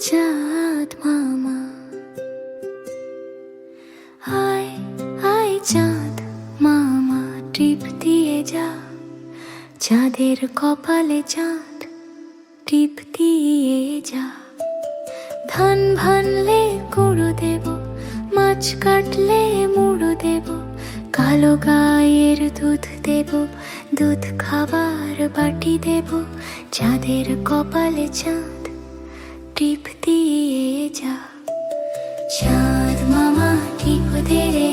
চাঁদ মামা। চাঁদ মামা, টিপ দিয়ে যা। চাঁদের কপালে চাঁদ, টিপ দিয়ে যা। ধান ভানলে কুড়ো দেব, মাছ কাটলে মুড়ো দেব, কালো গায়ের দুধ দেব, দুধ খাবার বাটি দেব, চাঁদের কপালে চাঁদ। টিপ দিয়ে যা। চাঁদ মামা টিপ দে রে?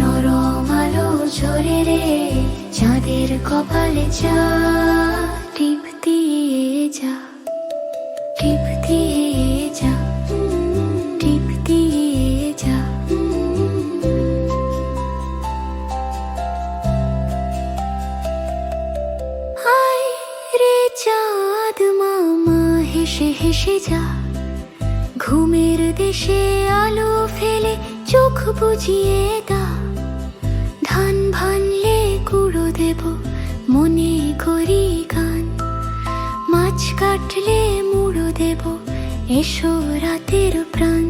নরম আলো ঝরে রে। চাঁদের কপালে চাঁদ টিপ দিয়ে যা। টিপ দিয়ে যা। টিপ দিয়ে যা। হায় রে চাঁদ মামা, হেসে হেসে যা। দেশে আলো ফেলে চোখ বুঝিয়ে দা ধান ভানলে কুড়ো দেব, মনে করি গান। মাছ কাটলে মুড়ো দেব, এসো রাতের প্রাণ।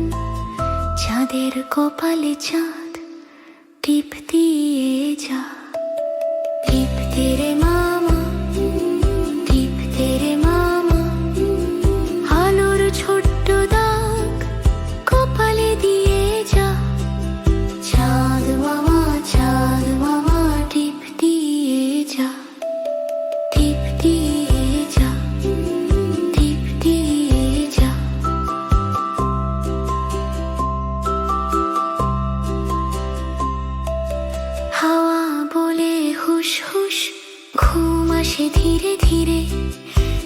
চাঁদের কপালে চাঁদ টিপ দিয়ে যা। আসে ধীরে ধীরে।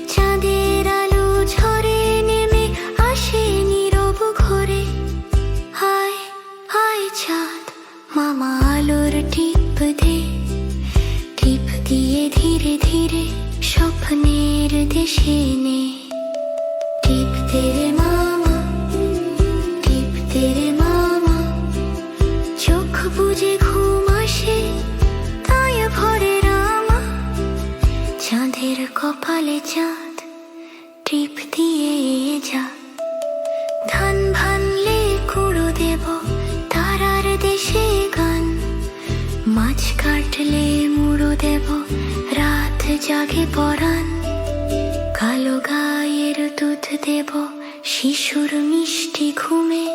চাঁদের আলো ঝরে নেমে আসে নীরব ঘরে। হায় হায় চাঁদ, মামা আলোর টিপ দে। টিপ দিয়ে ধীরে ধীরে স্বপ্নের দেশে নে। টিপ তেরে মামা, টিপ তেরে কপালে চাঁদ, টিপ দিয়ে যা। ধান ভানলে কুড়ো দেব, তারার দেশে গান। মাছ কাটলে মুড়ো দেব, রাত জাগে পরাণ। কালো গায়ের দুধ দেব, শিশুর মিষ্টি ঘুমে।